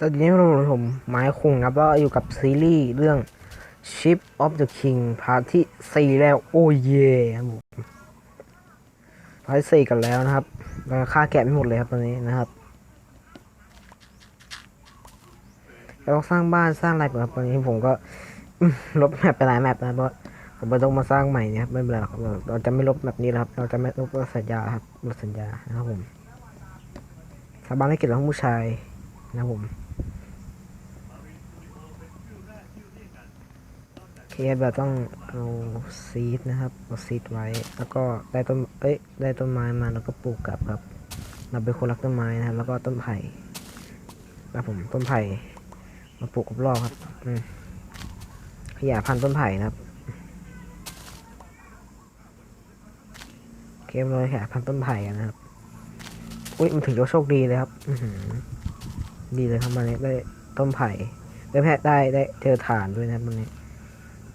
สวัสดีท่านผู้ชมผมไม้คุงครับก็อยู่กับซีรีส์เรื่อง Ship of the King พาร์ทที่สี่แล้ว โอ้เย่ครับผมพาร์ทที่สี่กันแล้วนะครับเราฆ่าแกะไม่หมดเลยครับตอนนี้นะครับเราสร้างบ้านสร้างอะไรครับตอนนี้ผมก็ลบแมปไปหลายแมปนะเพราะผมไปต้องมาสร้างใหม่เนี่ยครับไม่เป็นไรหรอกครับเราจะไม่ลบแบบนี้แล้วครับ เราจะไม่ลบสัญญาครับลบสัญญานะครับผมสถาบานให้เกียรติของผู้ชายนะครับผม เค สเราต้องเอาซีดนะครับเอาซีดไว้ แล้วก็ได้ต้นเอ้ยได้ต้นไม้มาแล้วก็ปลูกกลับครับ เราเป็นคนรักต้นไม้นะครับ แล้วก็ต้นไผ่ครับผมต้นไผ่มาปลูกรอบครับอืขยายพันธุ์ต้นไผ่นะครับเคสเราขยายพันธุ์ต้นไผ่กันนะครับอุ้ยมันถึงจะโชคดีเลยครับอืดีเลยครับมันนี้ได้ต้นไผ่ได้แพทย์ได้ได้เจอฐานด้วยนะครับมันนี้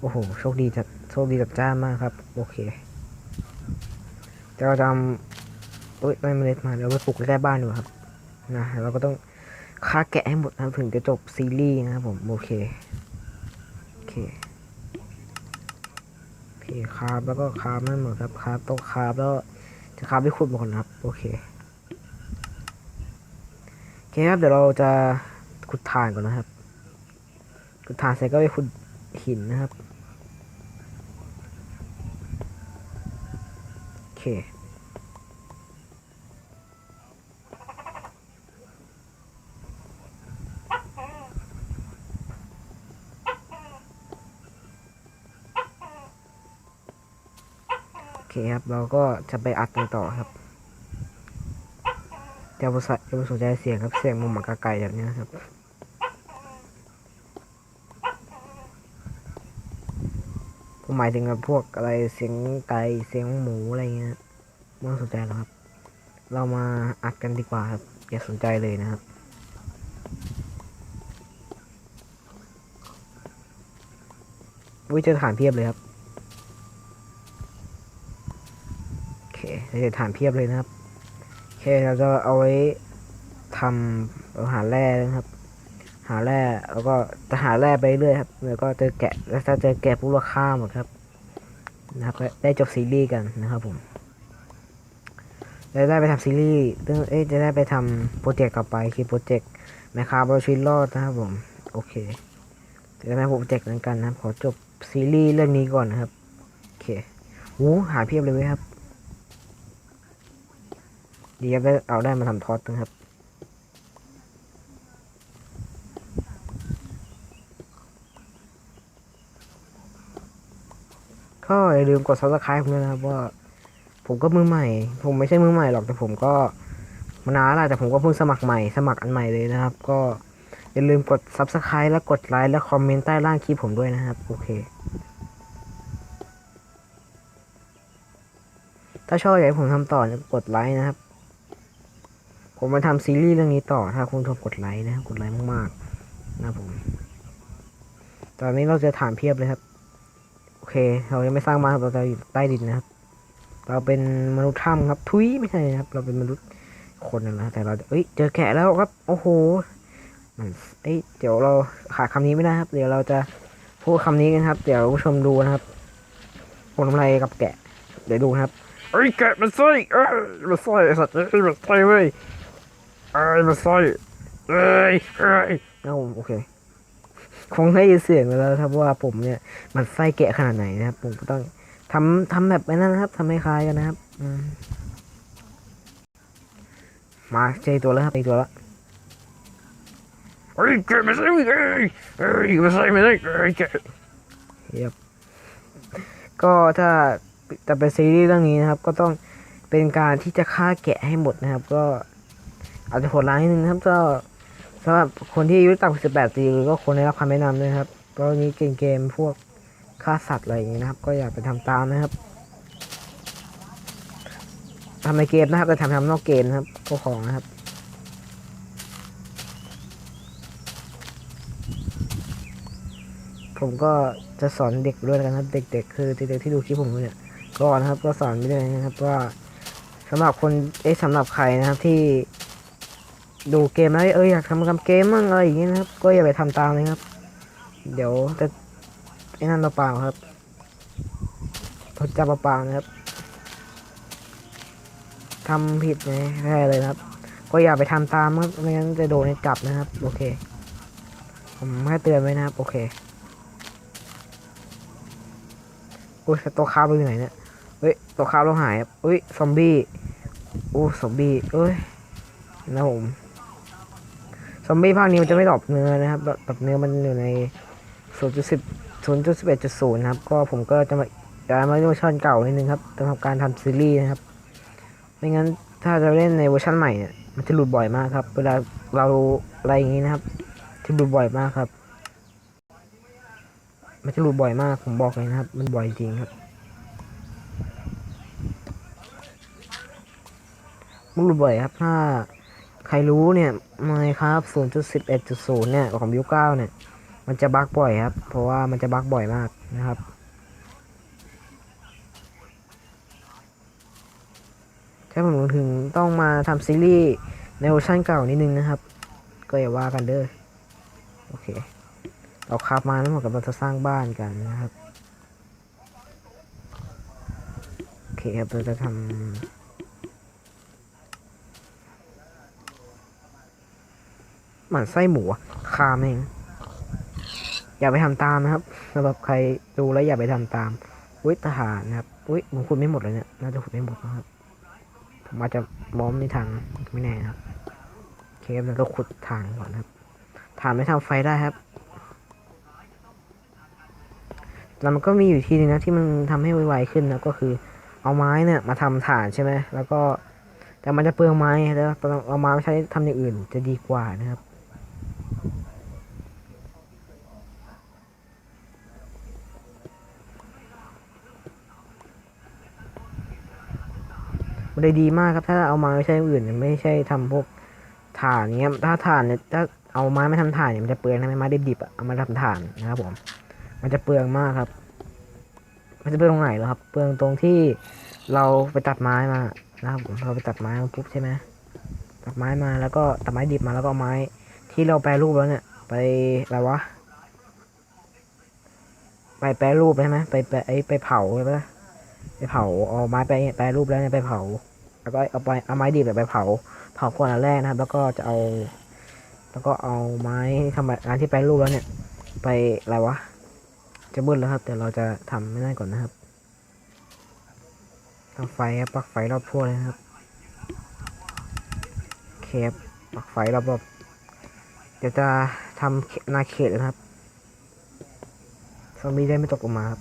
โอ้โห โชคดีจัดโชคดีจัดจ้านมากครับ โอเคจะเราทำเอ้ยไม่เมล็ดมาเดี๋ยวไปปลูกใกล้บ้านดีกว่าครับนะเราก็ต้องฆ่าแกะให้หมดนะครับถึงจะจบซีรีส์นะครับผมโอเคโอเคโอเคคาบแล้วก็คาบไม่หมดครับคาบต้องคาบแล้วจะคาบด้วยขุดหมดนะครับโอเคโอเคครับเดี๋ยวเราจะขุดถ่านก่อนนะครับขุดถ่านเสร็จก็ไปขุดหินนะครับ โอเคโอเคครับ เราก็จะไปอัดกันต่อครับจะบริษัทจะสนใจเสียงครับ เสียงมุมหมากไก่แบบนี้นะครับผมหมายถึงกับพวกอะไรเสียงไก่เสียงหมูอะไรเงี้ย ไม่ต้องสนใจหรอกครับ เรามาอัดกันดีกว่าครับ อย่าสนใจเลยนะครับ วิเจอฐานเพียบเลยครับ โอเคเจอฐานเพียบเลยนะครับ โอเคเราจะเอาไว้ทำหาแร่นะครับ หาแร่แล้วก็จะหาแร่ไปเรื่อยครับ แล้วก็เจอแกะแล้วถ้าเจอแกะปุ๊บเราฆ่าหมดครับนะครับได้จบซีรีส์กันนะครับผม จะได้ไปทำซีรีส์ซึ่งเอ๊ะจะได้ไปทำโปรเจกต์ต่อไปคือโปรเจกต์แมคคาร์บอชินรอดนะครับผม โอเคจะได้ไปโปรเจกต์นั้นกันนะครับ ขอจบซีรีส์เรื่องนี้ก่อนนะครับ โอเคหูหาเพียบเลยไหมครับ ดีครับได้เอาได้มาทำทอสนะครับก็อย่าลืมกด subscribe ผมด้วยนะครับว่า ผมก็มือใหม่ ผมไม่ใช่มือใหม่หรอกแต่ผมก็มานานแล้วแต่ผมก็เพิ่งสมัครใหม่สมัครอันใหม่เลยนะครับ ก็อย่าลืมกด subscribe และกดไลค์และคอมเมนต์ใต้ล่างคลิปผมด้วยนะครับ โอเค ถ้าชอบอยากให้ผมทำต่อนี่ยกดไลค์นะครับ ผมมาทำซีรีส์เรื่องนี้ต่อถ้าคุณชอบกดไลค์นะครับกดไลค์มากๆนะผม ตอนนี้เราจะถามเพียบเลยครับ โอเค เรายังไม่สร้างบ้านเราจะอยู่ใต้ดินนะครับ เราเป็นมนุษย์ถ้ำครับ ทุยไม่ใช่นะครับ เราเป็นมนุษย์คนนั่นแหละแต่เราเอ้ย เจอแกะแล้วครับ โอ้โห มันเอ้ย เดี๋ยวเราขาดคำนี้ไม่ได้ครับ เดี๋ยวเราจะพูดคำนี้กันครับ เดี๋ยวผู้ชมดูนะครับผมทำอะไรกับแกะ เดี๋ยวดูนะครับไอ้ยแกะมันไส้เอ้ยมันไส้ไอ้สัตว์เอ้ยมันไส้เว้ยเอ้ยมันไส้เอ้ยเอ้ยเอาโอเค คงได้ยินเสียงแล้วครับว่าผมเนี่ย มันไส้แกะขนาดไหนนะครับ ผมก็ต้อง ทำทำแบบนั้นนะครับทำให้คล้ายกันนะครับอืมมาเจอตัวแล้วครับเจอตัวแล้วไอ้ยแกะมันไส้เว้ยเอ้ยเอ้ยมันไส้ไม่ได้เอ้ยแกะครับก็ถ้าจะเป็นซีรีส์เรื่องนี้นะครับ ก็ต้องเป็นการที่จะฆ่าแกะให้หมดนะครับ ก็อาจจะโหดร้ายนิดนึงนะครับก็สำหรับคนที่อายุต่ำกว่า18ปีหรือก็คนได้รับคำแนะนำด้วยนะครับก็นี้เกมเกมพวก ฆ่าสัตว์อะไรอย่างนี้นะครับ ก็อย่าไปทำตามนะครับทำในเกมนะครับแต่ทำทำนอกเกมนะครับพวกของนะครับผมก็จะสอนเด็กด้วยกันครับ เด็กๆ คือเด็กๆที่ดูคลิปผมเนี่ยก็นะครับ ก็สอนไปด้วยนะครับว่าสำหรับคนเอ๊ะสำหรับใครนะครับที่ดูเกมแล้วเอออยากทำทำเกมมั่งอะไรอย่างเงี้ยนะครับ ก็อย่าไปทำตามเลยครับ เดี๋ยวจะ ไอ้นั่นเปล่าครับทดจำเปล่านะครับทำผิดไงแค่เลยครับ ก็อย่าไปทำตามครับไม่งั้นจะโดนจับนะครับ โอเค ผมให้เตือนไว้นะครับ โอเคโอ้ยตัวคาบไปอยู่ไหนเนี่ยเฮ้ยตัวคาบเราหายครับเฮ้ยซอมบี้โอ้ซอมบี้เอ้ยนะผมซอมบี้ภาคนี้มันจะไม่ดรอปเนื้อนะครับแบบแบบเนื้อมันอยู่ใน 0.10 0.11.0นะครับ ก็ผมก็จะมาย้ายมาเวอร์ชันเก่านิดนึงครับสำหรับการทำซีรีส์นะครับ ไม่งั้นถ้าจะเล่นในเวอร์ชันใหม่เนี่ยมันจะหลุดบ่อยมากครับ เวลาเราอะไรอย่างนี้นะครับ จะหลุดบ่อยมากครับ มันจะหลุดบ่อยมาก ผมบอกเลยนะครับ มันบ่อยจริงครับ มันหลุดบ่อยครับ ถ้าใครรู้เนี่ยไม่ครับ 0.11.0 เนี่ยของบิวเก้าเนี่ย มันจะบั๊กบ่อยครับ เพราะว่ามันจะบั๊กบ่อยมากนะครับถ้าผมถึงต้องมาทำซีรีส์ในเวอร์ชันเก่านิดนึงนะครับ ก็อย่าว่ากันเด้อ โอเค เราขับมาแล้วเหมือนกับเราจะสร้างบ้านกันนะครับ โอเคครับ เราจะทำหมันไส้หมูคาแม่ง อย่าไปทำตามนะครับสำหรับใครดูแล้วอย่าไปทำตาม อุ้ยทหารนะครับ อุ้ยผมขุดไม่หมดเลยเนี่ยน่าจะขุดไม่หมดนะครับ ผมอาจจะล้อมในทางไม่แน่นะครับเคครับแล้วก็ขุดทางก่อนนะครับฐานไม่ทำไฟได้ครับแล้วมันก็มีอยู่ทีนึงนะที่มันทำให้ไวๆขึ้นนะก็คือ เอาไม้เนี่ยมาทำฐานใช่ไหมแล้วก็แต่มันจะเปลืองไม้แล้วเอาไม้มาใช้ทำอย่างอื่นจะดีกว่านะครับ มันได้ดีมากครับ ถ้าเอาม้ไม่ใช่อื่น ไม่ใช่ทำพวกถ่านเงี้ย ถ้าถ่านเนี่ยถ้าเอาไม้ไม่ทำถ่านเนี่ยมันจะเปลืองใช่ไมไม้ดิบๆอะเอามาทำถ่านนะครับผม มันจะเปลืองมากครับ มันจะเปลืองตรงไหนเหรอครับ เปลืองตรงที่เราไปตัดไม้มานะครับผมเราไปตัดไม้มาปุ๊บใช่ไหมตัดไม้มาแล้วก็ตัดไม้ดิบมาแล้วก็เอาไม้ที่เราแปรรูปแล้วเนี่ย ไปอะไรวะ ไปแปรรูปใช่ไหมไปไปไอไปเผาใช่ไหม ไปเผาเอาไม้ไปแปรรูปแล้วเนี่ยไปเผา แล้วก็เอาไปเอาไม้ดิบไปเผา เผาก่อนอันแรกนะครับ แล้วก็จะเอา แล้วก็เอาไม้ทำงานที่แปรรูปแล้วเนี่ย ไปอะไรวะ จะมืดแล้วครับ แต่เราจะทำไม่ได้ก่อนนะครับทำไฟครับปักไฟรอบทั่วเลยครับเคปปักไฟรอบรอบเดี๋ยวจะทำนาเขตนะครับซอมบี้ได้ไม่ตกลงมาครับ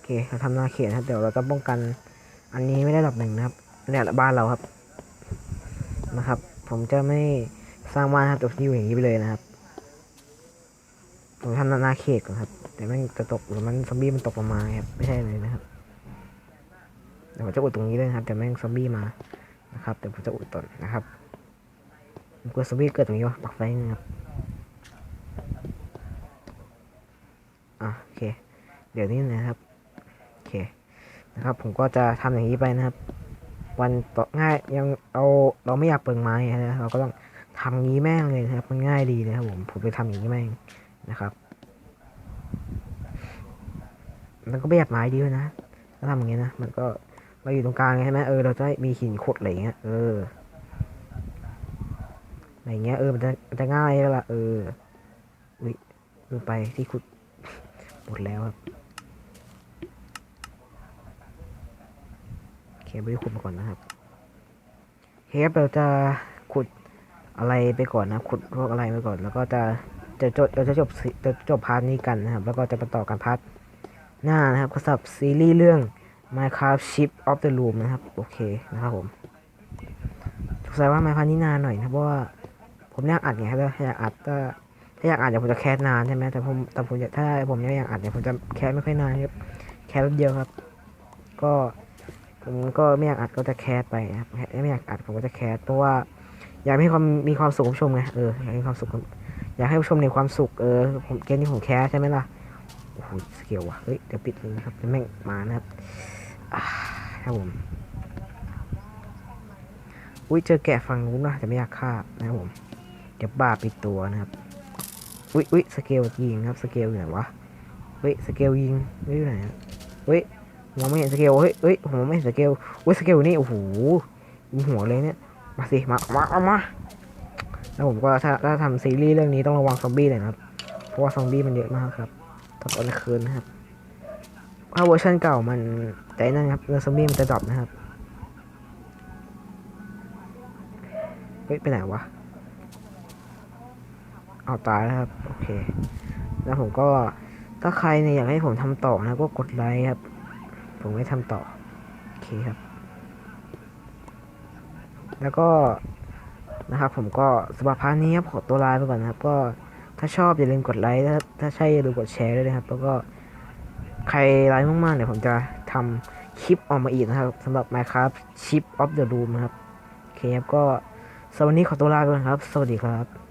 โอ เคเราทำนาเขตนะครับเดี๋ยวเราจะป้องกัน อันนี้ไม่ได้ดับหนึ่งนะครับเนี่ยบ้านเราครับนะครับ ผมจะไม่สร้างบ้านครับแต่อยู่อย่างนี้ไปเลยนะครับผมทำนาเขตก่อนครับ แต่มันจะตกหรือมันซอมบี้มันตกลงมาครับไม่ใช่เลยนะครับเดี๋ยวผมจะอุดตรงนี้เลยนะครับแต่แม่งซอมบี้มานะครับเดี๋ยวผมจะอุดต้นนะครับผมกลัวซอมบี้เกิดตรงนี้วะปักไฟนะครับอะโอเค เดี๋ยวนี้นะครับ นะครับ ผมก็จะทำอย่างนี้ไปนะครับ วันต่อง่ายยังเอาเราไม่อยากเปลืองไม้นะเราก็ต้องทำงี้แม่งเลยนะครับ มันง่ายดีนะครับผมผมไปทำอย่างนี้แม่งนะครับมันก็ประหยัดไม้ดีด้วยนะถ้าทำอย่างเงี้ยนะมันก็เราอยู่ตรงกลางใช่ไหมเออเราจะมีหินขุดอะไรเงี้ยเอออะไรอย่างเงี้ยเออมันจะมันจะง่ายแล้วล่ะเอออุ้ยลืมไปที่ขุดหมดแล้วครับ โอเคไปขุดมาก่อนนะครับเคครับเราจะขุดอะไรไปก่อนนะ ขุดพวกอะไรไปก่อน แล้วก็จะจะจบเราจะจบจะจบพาร์ทนี้กันนะครับ แล้วก็จะไปต่อกันพาร์ทหน้านะครับก็สำหรับซีรีส์เรื่อง Minecraft Ship of the Room นะครับ โอเคนะครับผมสงสัยว่า Minecraft นี้นานหน่อยนะเพราะว่าผมอยากอัดไงครับถ้าอยากอัดก็ถ้าอยากอัดเดี๋ยวผมจะแคสนานใช่ไหมแต่ผมแต่ผมถ้าผมไม่อยากอัดเนี่ยผมจะแคสไม่ค่อยนานครับแคสแป๊บเดียวครับ ก็ ผมก็ไม่อยากอัดก็จะแคสไปครับไม่อยากอัดผมก็จะแคสเพราะว่าอยากให้ความมีความสุขผู้ชมไงเอออยากให้ความสุขอยากให้ผู้ชมในความสุขเออผมเกมที่ผมแคสใช่ไหมล่ะโอ้โหสเกลว่ะเฮ้ยเดี๋ยวปิดเลยนะครับแม่งมานะครับอ่าครับผมอุ้ยเจอแกะฝั่งนู้นนะแต่ไม่อยากฆ่านะครับผมเดี๋ยวบ้าปอีกตัวนะครับอุ้ยอุ้ยสเกลยิงครับสเกลอยู่ไหนวะเฮ้ยสเกลยิงเฮ้ยอยู่ไหนะเฮ้ย มองไม่เห็นสเกลเฮ้ยเฮ้ยผมมองไม่เห็นสเกลอุ้ยสเกลนี่โอ้โหยิงหัวเลยเนี่ยมาสิมามาเอามาแล้วผมก็ถ้าถ้าทำซีรีส์เรื่องนี้ต้องระวังซอมบี้หน่อยนะครับเพราะว่าซอมบี้มันเยอะมากครับตอนกลางคืนนะครับถ้าเวอร์ชันเก่ามันแต่นั่นครับเรื่อซอมบี้มันจะดรอปนะครับเฮ้ยไปไหนวะเอาตายแล้วครับโอเค แล้วผมก็ถ้าใครเนี่ยอยากให้ผมทำต่อนะก็กดไลค์ครับ ผมไม่ทำต่อ โอเคครับ แล้วก็นะครับผมก็สำหรับพาร์ทนี้ครับขอตัวลาไปก่อนนะครับ ก็ถ้าชอบอย่าลืมกดไลค์ถ้าถ้าใช่อย่าลืมกดแชร์ด้วยนะครับ แล้วก็ใครไลค์มากๆเนี่ยผมจะทำคลิปออกมาอีกนะครับสำหรับ Minecraft Chip of the Room นะครับ โอเคครับก็สำหรับวันนี้ขอตัวลาไปก่อนครับ สวัสดีครับ